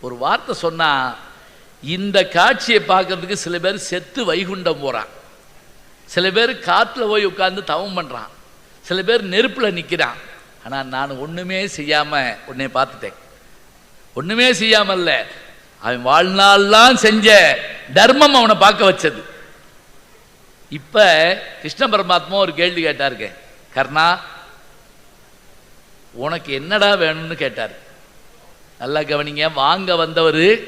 ஒரு வார்த்தை சொன்னா இந்த காட்சியை பார்க்கறதுக்கு சில பேர் செத்து வைகுண்டம் போறான். சில பேர் காற்றுல போய் உட்கார்ந்து தவம் பண்றான். சில பேர் நெருப்புல நிக்கிறான். ஆனா நான் ஒண்ணுமே செய்யாம உன்னை பார்த்துட்டேன். ஒண்ணுமே செய்யாமல்ல அவன் வாழ்நாள்லாம் செஞ்ச தர்மம் அவனை பார்க்க வச்சது. இப்ப கிருஷ்ண பரமாத்மா ஒரு கேள்வி கேட்டாருங்க. கர்ணா உனக்கு என்னடா வேணும்னு கேட்டார். நல்லா கவனிங்க வாங்க வந்தவர்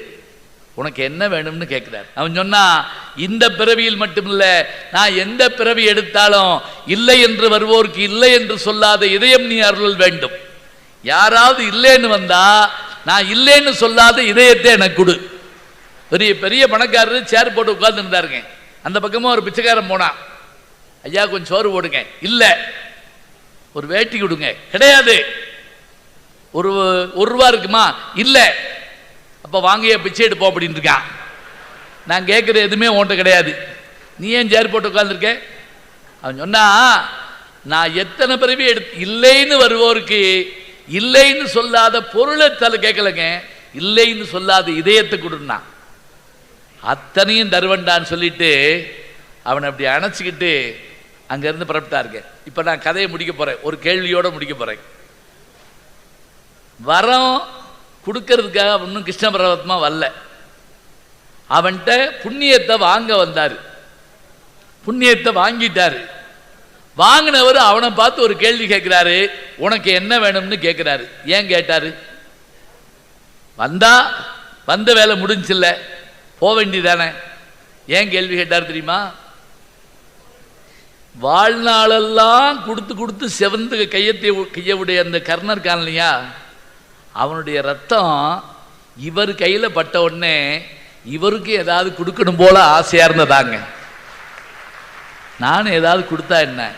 உனக்கு என்ன வேணும்னு கேட்குறார் அவன் சொன்னா இந்த பிறவியில் மட்டுமில்ல நான் எந்த பிறவி எடுத்தாலும் இல்லை என்று வருவோருக்கு இல்லை என்று சொல்லாத இதயம் நீ அருள் வேண்டும். யாராவது இல்லைன்னு வந்தா நான் இல்லைன்னு சொல்லாத இதயத்தை எனக்கு கொடு. பெரிய பெரிய பணக்காரர் சேர் போட்டு உட்கார்ந்து இருந்தாருங்க. அந்த பக்கமும் ஒரு பிச்சைக்காரன் போனான் ஐயா கொஞ்சம் சோறு போடுங்க. இல்லை. ஒரு வேட்டி கொடுங்க. கிடையாது. ஒரு ஒரு ரூபா இருக்குமா? இல்லை. அப்போ வாங்கிய பிச்சை எடுப்போம் அப்படின்னு இருக்கான் நான் கேட்குற எதுவுமே உன்கிட்ட கிடையாது. நீ ஏன் சேர் போட்டு உட்காந்துருக்க அவன் சொன்னா நான் எத்தனை பிறவி எடுத்து இல்லைன்னு வருவோருக்கு இல்லைன்னு சொல்லாத பொருளை தலை கேட்கலங்க இல்லைன்னு சொல்லாத இதயத்தை கொடுனா அத்தனையும் தருவண்டான்னு சொல்லிட்டு அவனை அப்படி அணைச்சிக்கிட்டு அங்கேருந்து புறப்பட்டாருங்க. இப்போ நான் கதையை முடிக்க போகிறேன் ஒரு கேள்வியோடு முடிக்க போகிறேன் வரம் கொடுக்கறதுக்காக இன்னும் கிருஷ்ண பரவத்மா வரல. அவன்கிட்ட புண்ணியத்தை வாங்க வந்தார். புண்ணியத்தை வாங்கிட்டார். வாங்கினவர் அவனை பார்த்து ஒரு கேள்வி கேட்குறாரு உனக்கு என்ன வேணும்னு கேட்குறாரு ஏன் கேட்டார்? வந்தா வந்த வேலை முடிஞ்சில்ல. போக வேண்டியதானே. ஏன் கேள்வி கேட்டார் தெரியுமா? வாழ்நாளெல்லாம் கொடுத்து கொடுத்து செவந்து கையத்தை கையவுடைய அந்த கர்ணர் இருக்கான் இல்லையா? அவனுடைய ரத்தம் இவர் கையில் பட்ட உடனே இவருக்கு ஏதாவது கொடுக்கணும் போல ஆசையாக இருந்ததாங்க. நானும் ஏதாவது கொடுத்தா என்ன?